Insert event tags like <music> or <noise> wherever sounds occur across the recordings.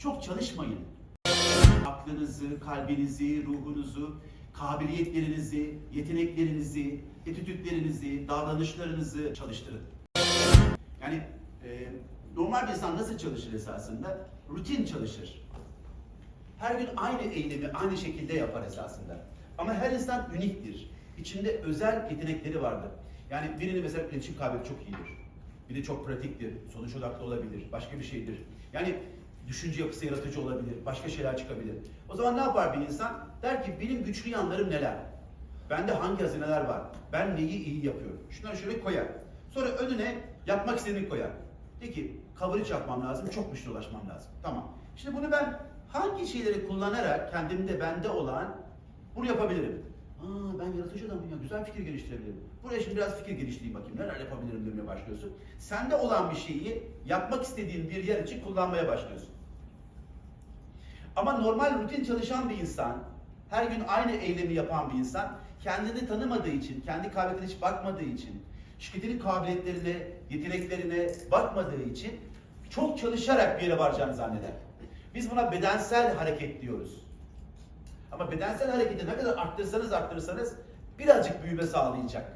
çok çalışmayın. Aklınızı, kalbinizi, ruhunuzu, kabiliyetlerinizi, yeteneklerinizi, etütütlerinizi, davranışlarınızı çalıştırın. Yani e, normal bir insan nasıl çalışır esasında? Rutin çalışır. Her gün aynı eylemi aynı şekilde yapar esasında. Ama her insan uniktir. İçinde özel yetenekleri vardır. Yani birinin mesela iletişim kabiliyeti çok iyidir. Biri çok pratiktir, sonuç odaklı olabilir, başka bir şeydir. Yani düşünce yapısı yaratıcı olabilir, başka şeyler çıkabilir. O zaman ne yapar bir insan? Der ki benim güçlü yanlarım neler? Bende hangi hazineler var? Ben neyi iyi yapıyorum? Şunları şöyle koyar. Sonra önüne yapmak istediğini koyar. De ki coverage yapmam lazım, çok güçlü ulaşmam lazım. Tamam. Şimdi bunu ben hangi şeyleri kullanarak kendimde bende olan bunu yapabilirim? Aa ben yaratıcı adamım ya güzel fikir geliştirebilirim. Buraya şimdi biraz fikir geliştireyim bakayım neler yapabilirim demeye başlıyorsun. Sende olan bir şeyi yapmak istediğin bir yer için kullanmaya başlıyorsun. Ama normal rutin çalışan bir insan, her gün aynı eylemi yapan bir insan, kendini tanımadığı için, kendi kabiliyetine hiç bakmadığı için, şirketinin kabiliyetlerine, yeteneklerine bakmadığı için çok çalışarak bir yere varacağını zanneder. Biz buna bedensel hareket diyoruz. Ama bedensel hareketi ne kadar arttırsanız arttırırsanız birazcık büyüme sağlayacak.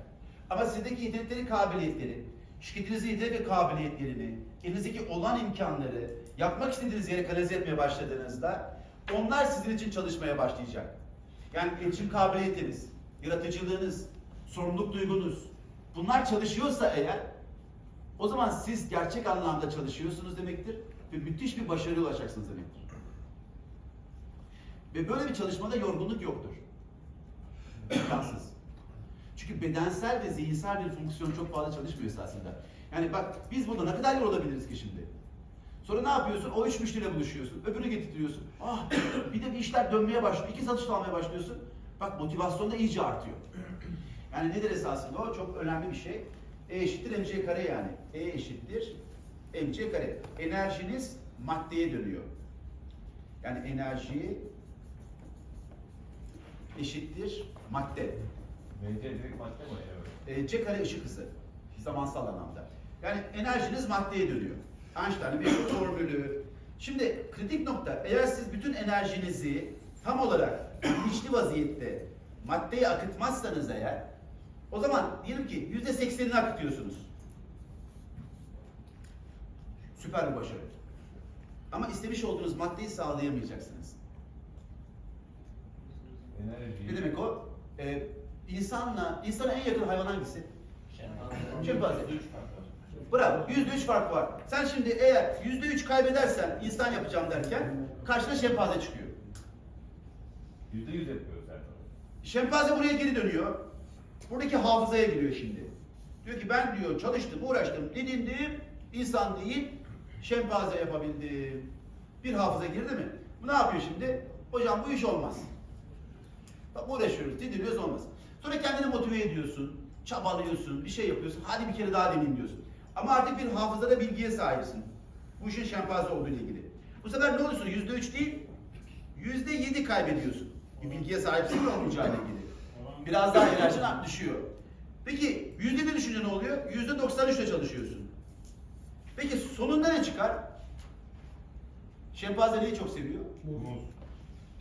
Ama sizdeki yetenekleri, kabiliyetleri, şirketinizin yetenek ve kabiliyetlerini, elinizdeki olan imkanları yapmak istediğiniz yere kanalize etmeye başladığınızda onlar sizin için çalışmaya başlayacak. Yani iletişim kabiliyetiniz, yaratıcılığınız, sorumluluk duygunuz bunlar çalışıyorsa eğer o zaman siz gerçek anlamda çalışıyorsunuz demektir ve müthiş bir başarıya ulaşacaksınız demektir. Ve böyle bir çalışmada yorgunluk yoktur. İmkansız. Çünkü bedensel ve zihinsel bir fonksiyon çok fazla çalışmıyor esasında. Yani bak biz burada ne kadar yorulabiliriz ki şimdi? Sonra ne yapıyorsun? O üç müşteriyle buluşuyorsun. Öbürünü getiriyorsun. Ah bir de bir işler dönmeye başlıyor. İki satış almaya başlıyorsun. Bak motivasyon da iyice artıyor. Yani nedir esasında o? Çok önemli bir şey. E eşittir mc kare yani. E eşittir mc kare. Enerjiniz maddeye dönüyor. Yani enerji eşittir madde. MC direkt madde mi? Evet. E, c kare ışık hızı. Zamansal anlamda. Yani enerjiniz maddeye dönüyor. Einstein'ın bir <laughs> formülü. Şimdi kritik nokta eğer siz bütün enerjinizi tam olarak bilinçli vaziyette maddeye akıtmazsanız eğer o zaman diyelim ki yüzde seksenini akıtıyorsunuz. Süper bir başarı. Ama istemiş olduğunuz maddeyi sağlayamayacaksınız. Enerji. Ne demek o? Ee, insanla, insana en yakın hayvan hangisi? Şempanze. Bravo. Yüzde üç fark var. Sen şimdi eğer yüzde üç kaybedersen insan yapacağım derken karşına şempanze çıkıyor. Yüzde yüz yapıyoruz her zaman. Şempanze buraya geri dönüyor. Buradaki hafızaya giriyor şimdi. Diyor ki ben diyor çalıştım, uğraştım, didindim, insan değil, şempanze yapabildim. Bir hafıza girdi mi? Bu ne yapıyor şimdi? Hocam bu iş olmaz. Bak uğraşıyoruz, didiniyoruz olmaz. Sonra kendini motive ediyorsun, çabalıyorsun, bir şey yapıyorsun. Hadi bir kere daha deneyeyim diyorsun. Ama artık bir hafızada bilgiye sahipsin. Bu işin şempanze olduğu ile ilgili. Bu sefer ne oluyorsun? Yüzde üç değil, yüzde yedi kaybediyorsun. Bir bilgiye sahipsin mi olmayacağıyla ilgili. Biraz daha enerjin düşüyor. Peki yüzde bir düşünce ne oluyor? Yüzde doksan üçle çalışıyorsun. Peki sonunda ne çıkar? Şempanze neyi çok seviyor? Muz.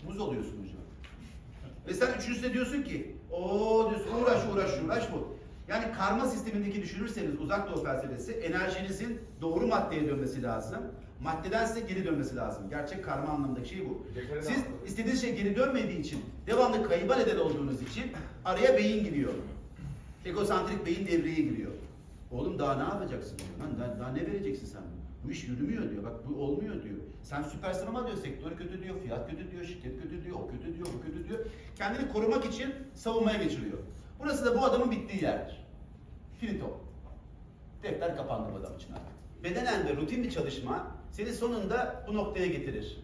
Muz oluyorsun hocam. Ve sen üçüncüsünde diyorsun ki o diyorsun uğraş uğraş uğraş bu. Yani karma sistemindeki düşünürseniz uzak doğu felsefesi enerjinizin doğru maddeye dönmesi lazım. Maddeden size geri dönmesi lazım. Gerçek karma anlamındaki şey bu. Siz istediğiniz şey geri dönmediği için devamlı kayıba neden olduğunuz için araya beyin giriyor. Egosantrik beyin devreye giriyor. Oğlum daha ne yapacaksın diyor. Lan daha, daha ne vereceksin sen? Bu iş yürümüyor diyor. Bak bu olmuyor diyor. Sen süpersin ama diyor sektör kötü diyor, fiyat kötü diyor, şirket kötü diyor, o kötü diyor, bu kötü diyor. Kendini korumak için savunmaya geçiriyor. Burası da bu adamın bittiği yerdir. Finito. Defter kapandı bu adam için artık. Bedenen ve rutin bir çalışma seni sonunda bu noktaya getirir.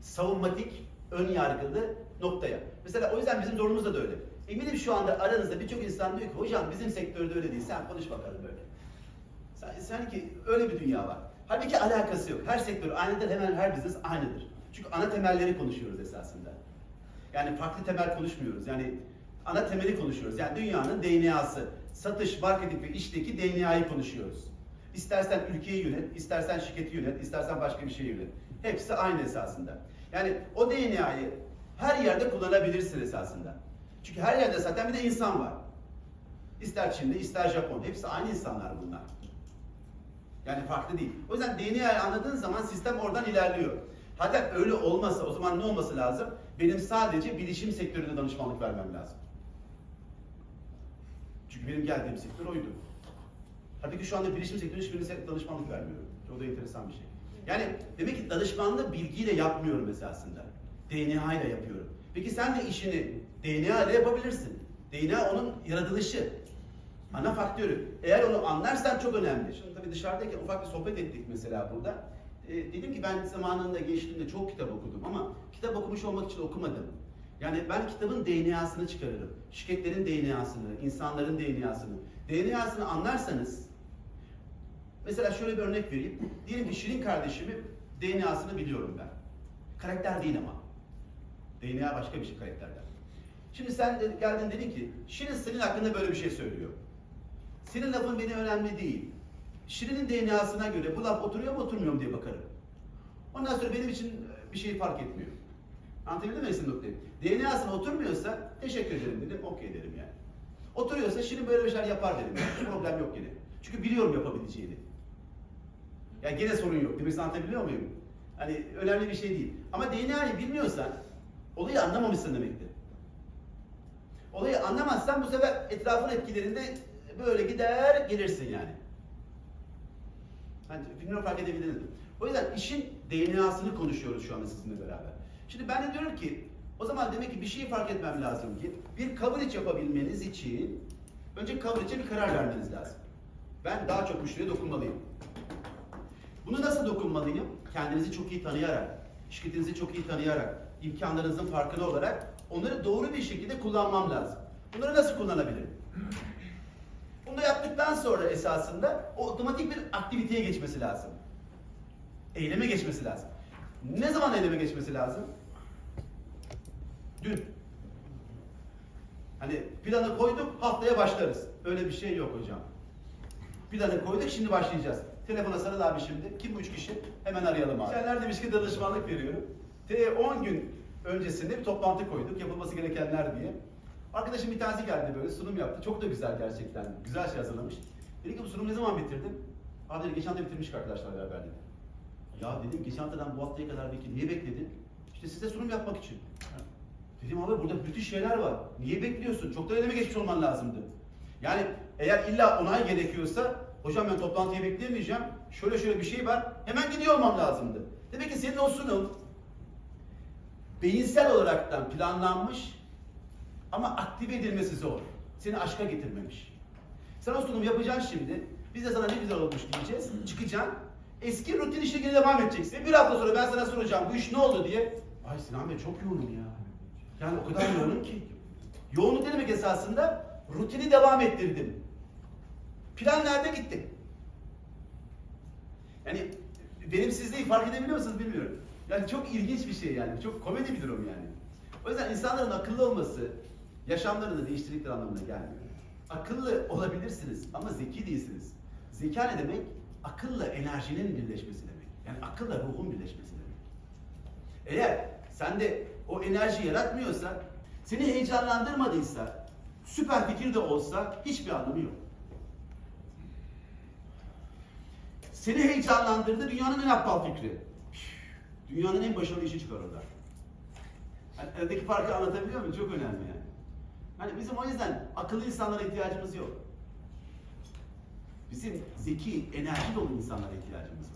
Savunmatik, ön yargılı noktaya. Mesela o yüzden bizim zorunumuz da öyle. Eminim şu anda aranızda birçok insan diyor ki hocam bizim sektörde öyle değil. Sen konuş bakalım böyle. Sen- Sanki öyle bir dünya var. Halbuki alakası yok. Her sektör aynıdır, hemen her business aynıdır. Çünkü ana temelleri konuşuyoruz esasında. Yani farklı temel konuşmuyoruz. Yani ana temeli konuşuyoruz. Yani dünyanın DNA'sı. Satış, marketing ve işteki DNA'yı konuşuyoruz. İstersen ülkeyi yönet, istersen şirketi yönet, istersen başka bir şey yönet. Hepsi aynı esasında. Yani o DNA'yı her yerde kullanabilirsin esasında. Çünkü her yerde zaten bir de insan var. İster Çinli, ister Japon. Hepsi aynı insanlar bunlar. Yani farklı değil. O yüzden DNA'yı anladığın zaman sistem oradan ilerliyor. Hatta öyle olmasa o zaman ne olması lazım? Benim sadece bilişim sektöründe danışmanlık vermem lazım. Çünkü benim geldiğim sektör oydu. Halbuki şu anda bilişim sektöründe hiçbirine danışmanlık vermiyorum. O da enteresan bir şey. Yani demek ki danışmanlığı bilgiyle yapmıyorum esasında. DNA ile yapıyorum. Peki sen de işini DNA ile yapabilirsin. DNA onun yaratılışı. Ana faktörü. Eğer onu anlarsan çok önemli. Şimdi tabii dışarıdayken ufak bir sohbet ettik mesela burada. Ee, dedim ki ben zamanında gençliğimde çok kitap okudum ama kitap okumuş olmak için okumadım. Yani ben kitabın DNA'sını çıkarırım. Şirketlerin DNA'sını, insanların DNA'sını. DNA'sını anlarsanız Mesela şöyle bir örnek vereyim. Diyelim ki Şirin kardeşimin DNA'sını biliyorum ben. Karakter değil ama. DNA başka bir şey karakterden. Şimdi sen de, geldin dedin ki Şirin senin hakkında böyle bir şey söylüyor. Senin lafın beni önemli değil. Şirin'in DNA'sına göre bu laf oturuyor mu oturmuyor mu diye bakarım. Ondan sonra benim için e, bir şey fark etmiyor. Anlatabildim mi Esin noktayı? DNA'sına oturmuyorsa teşekkür ederim dedim, okey derim yani. Oturuyorsa Şirin böyle bir şeyler yapar dedim. Problem yok yine. Çünkü biliyorum yapabileceğini. Yani gene sorun yok. Demek anlatabiliyor muyum? Hani önemli bir şey değil. Ama DNA'yı bilmiyorsan olayı anlamamışsın demektir. Olayı anlamazsan bu sefer etrafın etkilerinde böyle gider gelirsin yani. Hani bilmiyorum fark edebildiniz mi? O yüzden işin DNA'sını konuşuyoruz şu anda sizinle beraber. Şimdi ben de diyorum ki o zaman demek ki bir şeyi fark etmem lazım ki bir coverage yapabilmeniz için önce coverage'e bir karar vermeniz lazım. Ben daha çok müşteriye dokunmalıyım. Bunu nasıl dokunmalıyım? Kendinizi çok iyi tanıyarak, şirketinizi çok iyi tanıyarak, imkanlarınızın farkına olarak onları doğru bir şekilde kullanmam lazım. Bunları nasıl kullanabilirim? Yaptıktan sonra esasında o otomatik bir aktiviteye geçmesi lazım. Eyleme geçmesi lazım. Ne zaman eyleme geçmesi lazım? Dün. Hani planı koyduk, haftaya başlarız. Öyle bir şey yok hocam. Planı koyduk, şimdi başlayacağız. Telefona sarıl abi şimdi. Kim bu üç kişi? Hemen arayalım abi. Geçenler demiş ki danışmanlık veriyorum. T 10 gün öncesinde bir toplantı koyduk. Yapılması gerekenler diye. Arkadaşım bir tanesi geldi böyle sunum yaptı. Çok da güzel gerçekten. Güzel şey hazırlamış. Dedi ki bu sunumu ne zaman bitirdin? Abi dedi geçen hafta bitirmiş arkadaşlar beraber dedi. Ya dedim geçen haftadan bu haftaya kadar belki niye bekledin? İşte size sunum yapmak için. Dedim abi burada müthiş şeyler var. Niye bekliyorsun? Çoktan eleme geçmiş olman lazımdı. Yani eğer illa onay gerekiyorsa hocam ben toplantıyı bekleyemeyeceğim. Şöyle şöyle bir şey var. Hemen gidiyor olmam lazımdı. Demek ki senin o sunum beyinsel olaraktan planlanmış ama aktive edilmesi zor. Seni aşka getirmemiş. Sen o sunum yapacaksın şimdi. Biz de sana ne güzel olmuş diyeceğiz. Çıkacaksın. Eski rutin işine devam edeceksin. Bir hafta sonra ben sana soracağım bu iş ne oldu diye. Ay Sinan Bey çok yoğunum ya. Yani o kadar yoğunum ki. Yoğunluk ne demek esasında? Rutini devam ettirdim. Plan nerede gitti? Yani verimsizliği fark edebiliyor musunuz bilmiyorum. Yani çok ilginç bir şey yani. Çok komedi bir durum yani. O yüzden insanların akıllı olması yaşamlarını değiştirdikleri anlamına gelmiyor. Akıllı olabilirsiniz ama zeki değilsiniz. Zeka ne demek? Akılla enerjinin birleşmesi demek. Yani akılla ruhun birleşmesi demek. Eğer sende o enerji yaratmıyorsa, seni heyecanlandırmadıysa, süper fikir de olsa hiçbir anlamı yok. Seni heyecanlandırdı dünyanın en aptal fikri. Dünyanın en başarılı işi çıkar orada. Yani aradaki farkı anlatabiliyor muyum? Çok önemli yani. Hani bizim o yüzden akıllı insanlara ihtiyacımız yok. Bizim zeki, enerji dolu insanlara ihtiyacımız var.